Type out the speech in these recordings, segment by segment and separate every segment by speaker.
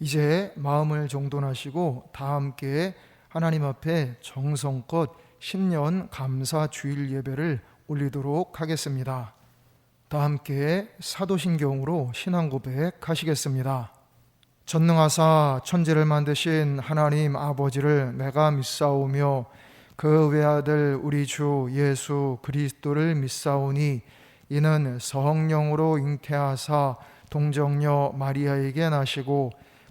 Speaker 1: 이제 마음을 정돈하시고 다 함께 하나님 앞에 정성껏 신년 감사 주일 예배를 올리도록 하겠습니다. 다 함께 사도신경으로 신앙 고백하시겠습니다. 전능하사 천지를 만드신 하나님 아버지를 내가 믿사오며 그 외아들 우리 주 예수 그리스도를 믿사오니 이는 성령으로 잉태하사 동정녀 마리아에게 나시고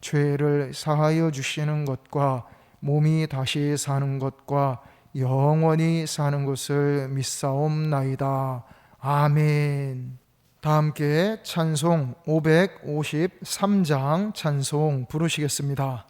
Speaker 1: 죄를 사하여 주시는 것과 몸이 다시 사는 것과 영원히 사는 것을 믿사옵나이다. 아멘. 다 함께 찬송 553장 찬송 부르시겠습니다.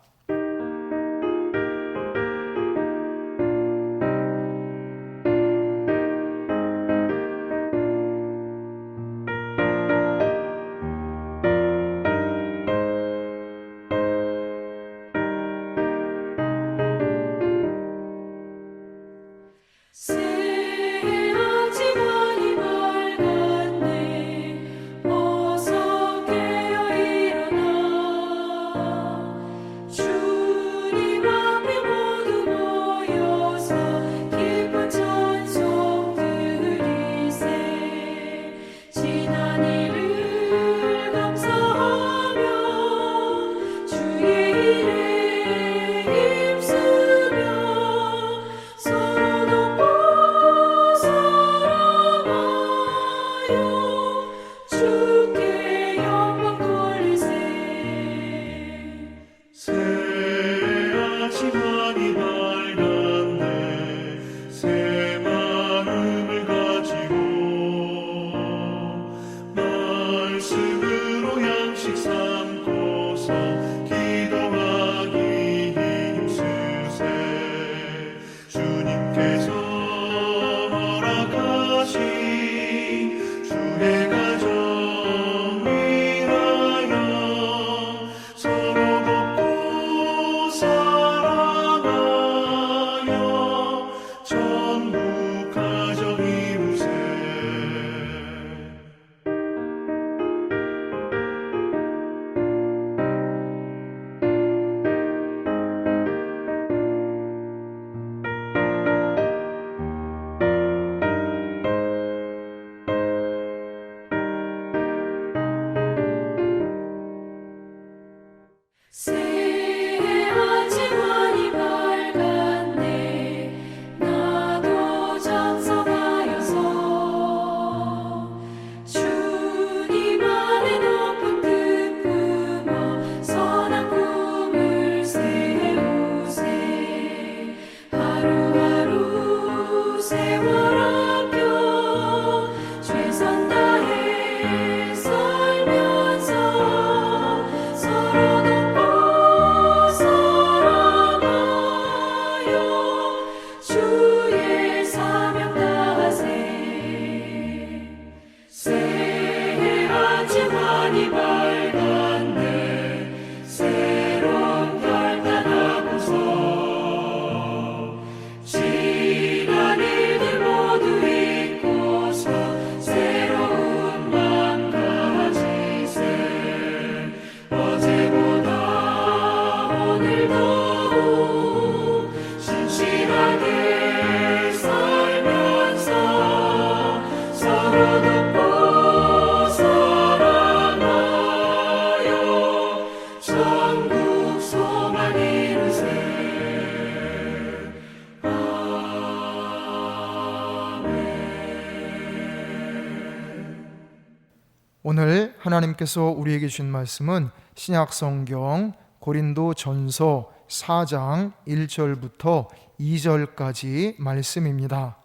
Speaker 1: 오늘 하나님께서 우리에게 주신 말씀은 신약 성경 고린도 전서 4장 1절부터 2절까지 말씀입니다.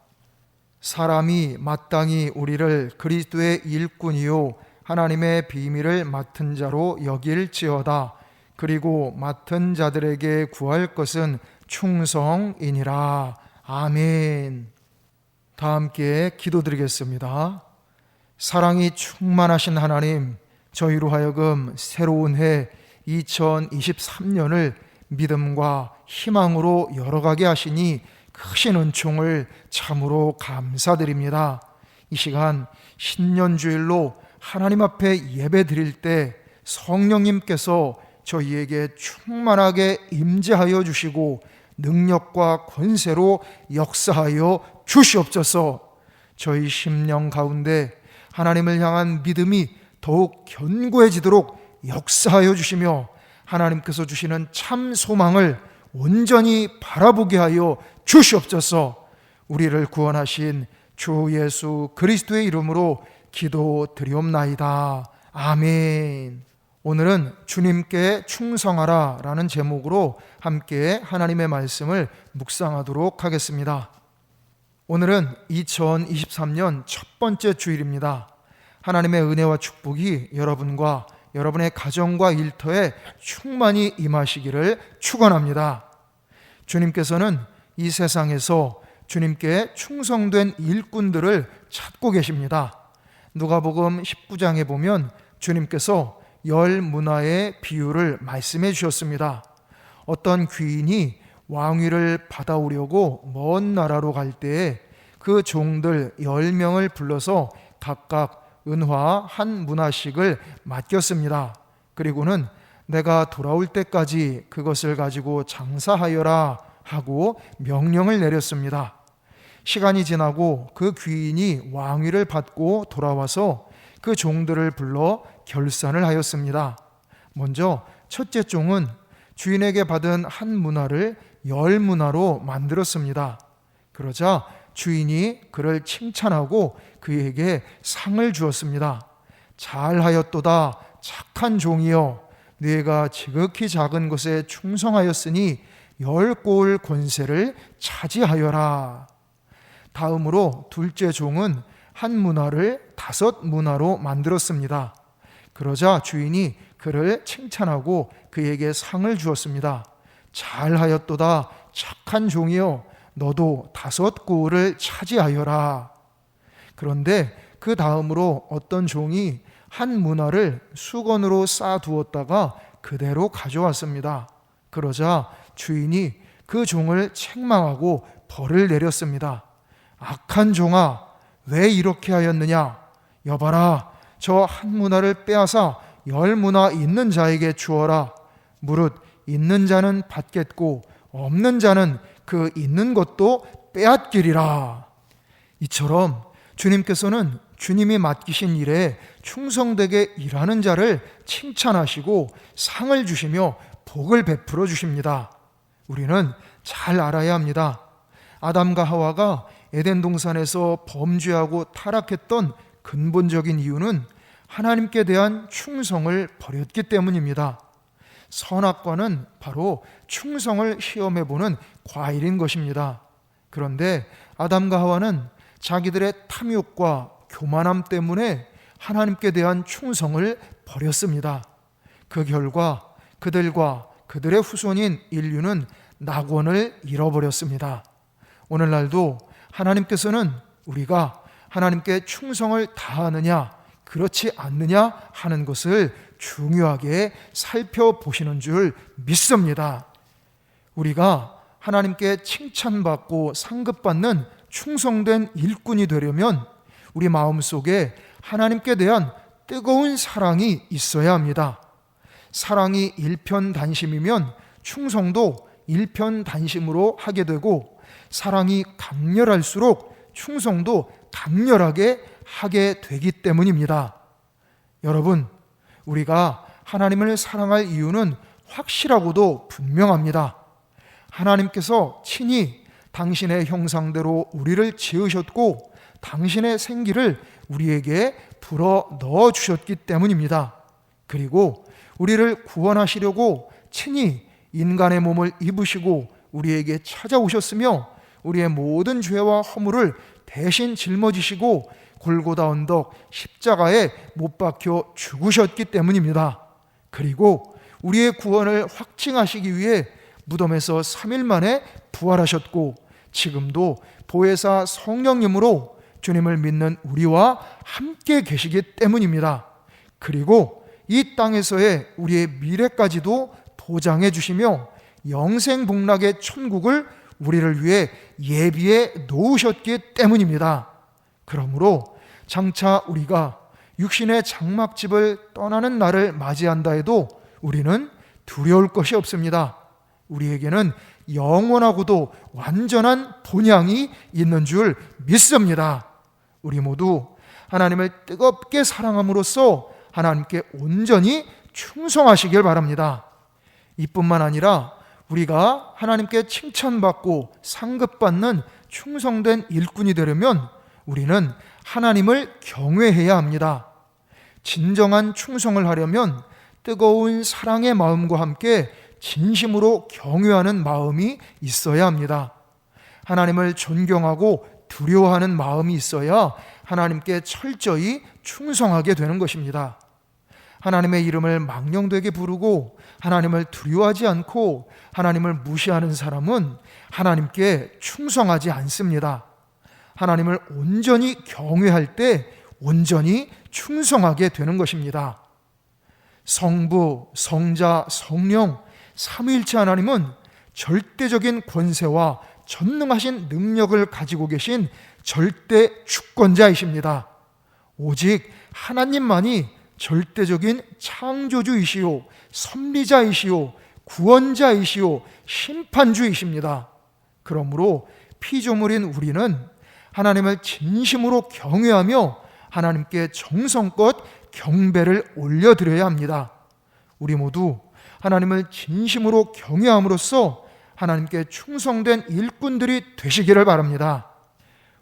Speaker 1: 사람이 마땅히 우리를 그리스도의 일꾼이요 하나님의 비밀을 맡은 자로 여길지어다.
Speaker 2: 그리고 맡은 자들에게 구할 것은 충성이니라. 아멘. 다 함께 기도드리겠습니다. 사랑이 충만하신 하나님, 저희로 하여금 새로운 해 2023년을 믿음과 희망으로 열어가게 하시니 크신 은총을 참으로 감사드립니다. 이 시간 신년주일로 하나님 앞에 예배 드릴 때 성령님께서 저희에게 충만하게 임재하여 주시고 능력과 권세로 역사하여 주시옵소서. 저희 심령 가운데 하나님을 향한 믿음이 더욱 견고해지도록 역사하여 주시며 하나님께서 주시는 참 소망을 온전히 바라보게 하여 주시옵소서. 우리를 구원하신 주 예수 그리스도의 이름으로 기도드리옵나이다. 아멘. 오늘은 주님께 충성하라 라는 제목으로 함께 하나님의 말씀을 묵상하도록 하겠습니다. 오늘은 2023년 첫 번째 주일입니다. 하나님의 은혜와 축복이 여러분과 여러분의 가정과 일터에 충만히 임하시기를 축원합니다. 주님께서는 이 세상에서 주님께 충성된 일꾼들을 찾고 계십니다. 누가복음 19장에 보면 주님께서 열 문화의 비유를 말씀해 주셨습니다. 어떤 귀인이 왕위를 받아오려고 먼 나라로 갈 때에 그 종들 열 명을 불러서 각각 은화 한 문화씩을 맡겼습니다. 그리고는 내가 돌아올 때까지 그것을 가지고 장사하여라 하고 명령을 내렸습니다. 시간이 지나고 그 귀인이 왕위를 받고 돌아와서 그 종들을 불러 결산을 하였습니다. 먼저 첫째 종은 주인에게 받은 한 문화를 열 문화로 만들었습니다. 그러자 주인이 그를 칭찬하고 그에게 상을 주었습니다. 잘하였도다 착한 종이여 네가 지극히 작은 것에 충성하였으니 열 고을 권세를 차지하여라. 다음으로 둘째 종은 한 문화를 다섯 문화로 만들었습니다. 그러자 주인이 그를 칭찬하고 그에게 상을 주었습니다. 잘하였도다 착한 종이여 너도 다섯 고을을 차지하여라. 그런데 그 다음으로 어떤 종이 한 문화를 수건으로 쌓아두었다가 그대로 가져왔습니다. 그러자 주인이 그 종을 책망하고 벌을 내렸습니다. 악한 종아, 왜 이렇게 하였느냐? 여봐라, 저 한 문화를 빼앗아 열 문화 있는 자에게 주어라. 무릇 있는 자는 받겠고 없는 자는 그 있는 것도 빼앗기리라. 이처럼 주님께서는 주님이 맡기신 일에 충성되게 일하는 자를 칭찬하시고 상을 주시며 복을 베풀어 주십니다. 우리는 잘 알아야 합니다. 아담과 하와가 에덴 동산에서 범죄하고 타락했던 근본적인 이유는 하나님께 대한 충성을 버렸기 때문입니다. 선악과는 바로 충성을 시험해 보는 과일인 것입니다. 그런데 아담과 하와는 자기들의 탐욕과 교만함 때문에 하나님께 대한 충성을 버렸습니다. 그 결과 그들과 그들의 후손인 인류는 낙원을 잃어버렸습니다. 오늘날도 하나님께서는 우리가 하나님께 충성을 다하느냐, 그렇지 않느냐 하는 것을 중요하게 살펴보시는 줄 믿습니다. 우리가 하나님께 칭찬받고 상급받는 충성된 일꾼이 되려면 우리 마음 속에 하나님께 대한 뜨거운 사랑이 있어야 합니다. 사랑이 일편단심이면 충성도 일편단심으로 하게 되고 사랑이 강렬할수록 충성도 강렬하게 하게 되기 때문입니다. 여러분, 우리가 하나님을 사랑할 이유는 확실하고도 분명합니다. 하나님께서 친히 당신의 형상대로 우리를 지으셨고 당신의 생기를 우리에게 불어 넣어 주셨기 때문입니다. 그리고 우리를 구원하시려고 친히 인간의 몸을 입으시고 우리에게 찾아오셨으며 우리의 모든 죄와 허물을 대신 짊어지시고 골고다 언덕 십자가에 못 박혀 죽으셨기 때문입니다. 그리고 우리의 구원을 확증하시기 위해 무덤에서 3일 만에 부활하셨고 지금도 보혜사 성령님으로 주님을 믿는 우리와 함께 계시기 때문입니다. 그리고 이 땅에서의 우리의 미래까지도 보장해 주시며 영생 복락의 천국을 우리를 위해 예비해 놓으셨기 때문입니다. 그러므로 장차 우리가 육신의 장막집을 떠나는 날을 맞이한다 해도 우리는 두려울 것이 없습니다. 우리에게는 영원하고도 완전한 본향이 있는 줄 믿습니다. 우리 모두 하나님을 뜨겁게 사랑함으로써 하나님께 온전히 충성하시길 바랍니다. 이뿐만 아니라 우리가 하나님께 칭찬받고 상급받는 충성된 일꾼이 되려면 우리는 하나님을 경외해야 합니다. 진정한 충성을 하려면 뜨거운 사랑의 마음과 함께 진심으로 경외하는 마음이 있어야 합니다. 하나님을 존경하고 두려워하는 마음이 있어야 하나님께 철저히 충성하게 되는 것입니다. 하나님의 이름을 망령되게 부르고 하나님을 두려워하지 않고 하나님을 무시하는 사람은 하나님께 충성하지 않습니다. 하나님을 온전히 경외할 때 온전히 충성하게 되는 것입니다. 성부, 성자, 성령, 삼위일체 하나님은 절대적인 권세와 전능하신 능력을 가지고 계신 절대 주권자이십니다. 오직 하나님만이 절대적인 창조주이시요, 섭리자이시요, 구원자이시요, 심판주이십니다. 그러므로 피조물인 우리는 하나님을 진심으로 경외하며 하나님께 정성껏 경배를 올려드려야 합니다. 우리 모두 하나님을 진심으로 경외함으로써 하나님께 충성된 일꾼들이 되시기를 바랍니다.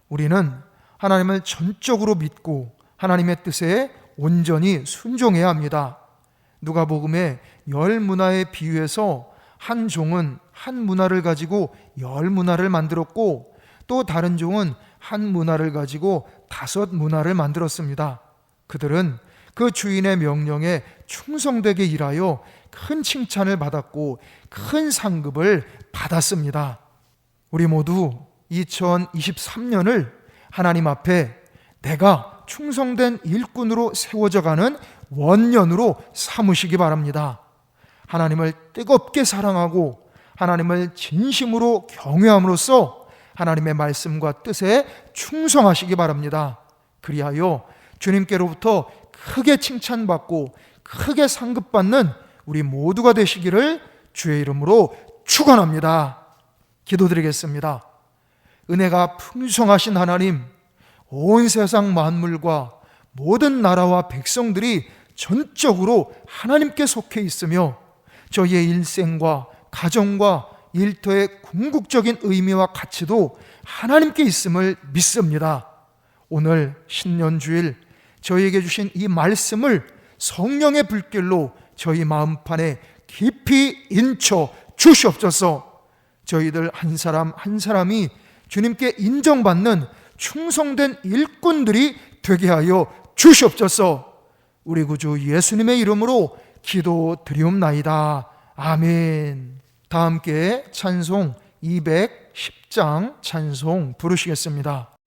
Speaker 2: 우리는 하나님을 전적으로 믿고 하나님의 뜻에 온전히 순종해야 합니다. 누가복음의 열 문화에 비유해서 한 종은 한 문화를 가지고 열 문화를 만들었고 또 다른 종은 한 문화를 가지고 다섯 문화를 만들었습니다. 그들은 그 주인의 명령에 충성되게 일하여 큰 칭찬을 받았고 큰 상급을 받았습니다. 우리 모두 2023년을 하나님 앞에 내가 충성된 일꾼으로 세워져 가는 원년으로 삼으시기 바랍니다. 하나님을 뜨겁게 사랑하고 하나님을 진심으로 경외함으로써 하나님의 말씀과 뜻에 충성하시기 바랍니다. 그리하여 주님께로부터 크게 칭찬받고 크게 상급받는 우리 모두가 되시기를 주의 이름으로 축원합니다. 기도드리겠습니다. 은혜가 풍성하신 하나님, 온 세상 만물과 모든 나라와 백성들이 전적으로 하나님께 속해 있으며 저희의 일생과 가정과 일터의 궁극적인 의미와 가치도 하나님께 있음을 믿습니다. 오늘 신년주일 저희에게 주신 이 말씀을 성령의 불길로 저희 마음판에 깊이 인쳐 주시옵소서. 저희들 한 사람 한 사람이 주님께 인정받는 충성된 일꾼들이 되게 하여 주시옵소서. 우리 구주 예수님의 이름으로 기도드리옵나이다. 아멘. 다 함께 찬송 210장 찬송 부르시겠습니다.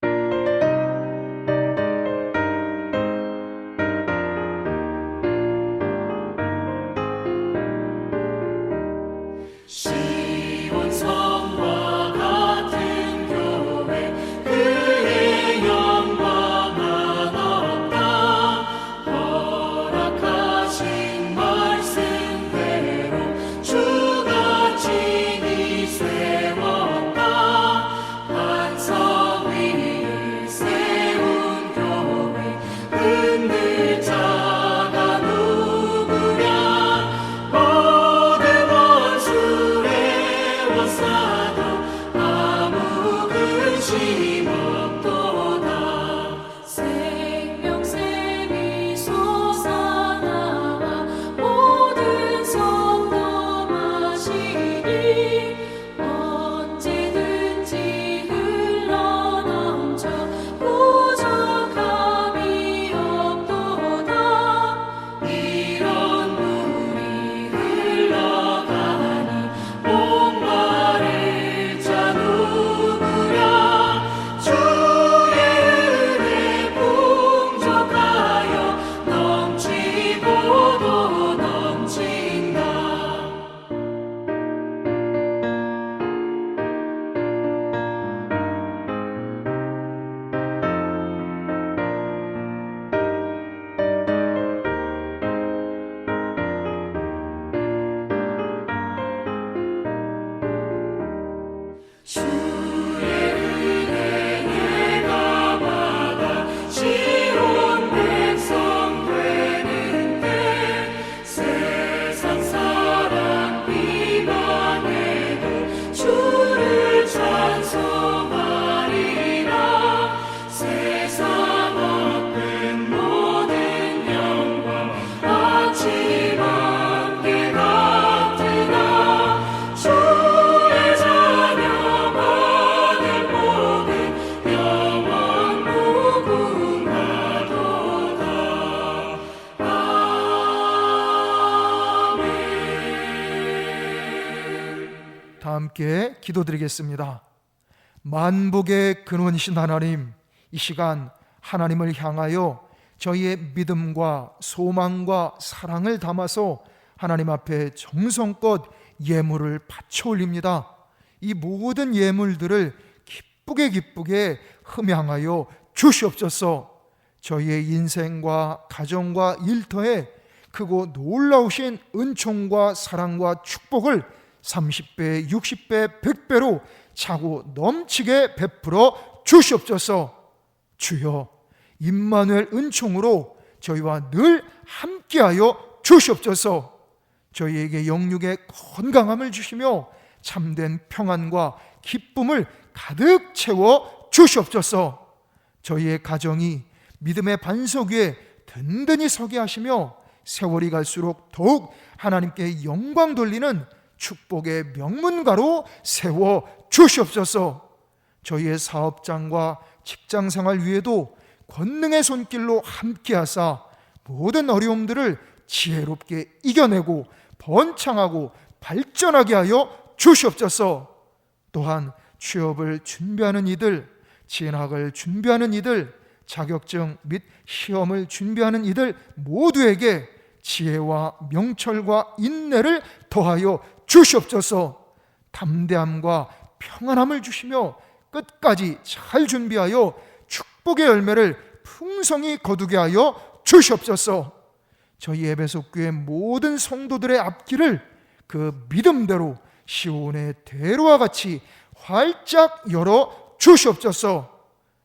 Speaker 2: Hosanna. 함께 기도드리겠습니다. 만복의 근원이신 하나님, 이 시간 하나님을 향하여 저희의 믿음과 소망과 사랑을 담아서 하나님 앞에 정성껏 예물을 바쳐 올립니다. 이 모든 예물들을 기쁘게 기쁘게 흠양하여 주시옵소서. 저희의 인생과 가정과 일터에 크고 놀라우신 은총과 사랑과 축복을 30배, 60배, 100배로 차고 넘치게 베풀어 주시옵소서. 주여, 임마누엘 은총으로 저희와 늘 함께하여 주시옵소서. 저희에게 영육의 건강함을 주시며 참된 평안과 기쁨을 가득 채워 주시옵소서. 저희의 가정이 믿음의 반석 위에 든든히 서게 하시며 세월이 갈수록 더욱 하나님께 영광 돌리는 축복의 명문가로 세워 주시옵소서. 저희의 사업장과 직장 생활 위에도 권능의 손길로 함께하사 모든 어려움들을 지혜롭게 이겨내고 번창하고 발전하게 하여 주시옵소서. 또한 취업을 준비하는 이들, 진학을 준비하는 이들, 자격증 및 시험을 준비하는 이들 모두에게 지혜와 명철과 인내를 더하여 주시옵소서. 담대함과 평안함을 주시며 끝까지 잘 준비하여 축복의 열매를 풍성히 거두게 하여 주시옵소서. 저희 교회 모든 성도들의 앞길을 그 믿음대로 시온의 대로와 같이 활짝 열어 주시옵소서.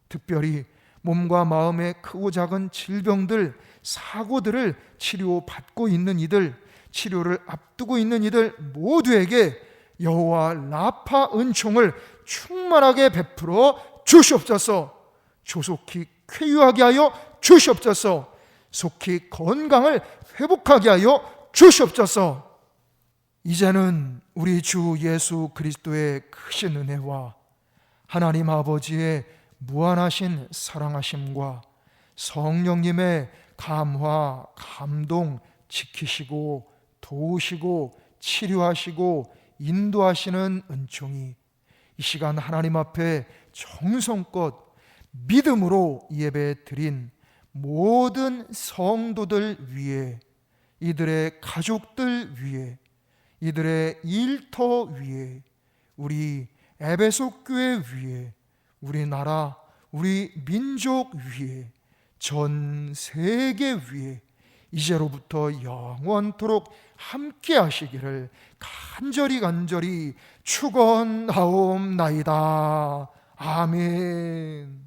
Speaker 2: 특별히 몸과 마음의 크고 작은 질병들, 사고들을 치료받고 있는 이들, 치료를 앞두고 있는 이들 모두에게 여호와 라파 은총을 충만하게 베풀어 주시옵소서. 조속히 쾌유하게 하여 주시옵소서. 속히 건강을 회복하게 하여 주시옵소서. 이제는 우리 주 예수 그리스도의 크신 은혜와 하나님 아버지의 무한하신 사랑하심과 성령님의 감화, 감동, 지키시고 도우시고 치료하시고 인도하시는 은총이 이 시간 하나님 앞에 정성껏 믿음으로 예배 드린 모든 성도들 위에 이들의 가족들 위에 이들의 일터 위에 우리 에베소 교회 위에 우리나라 우리 민족 위에 전 세계 위에 이제로부터 영원토록 함께 하시기를 간절히 간절히 축원하옵나이다. 아멘.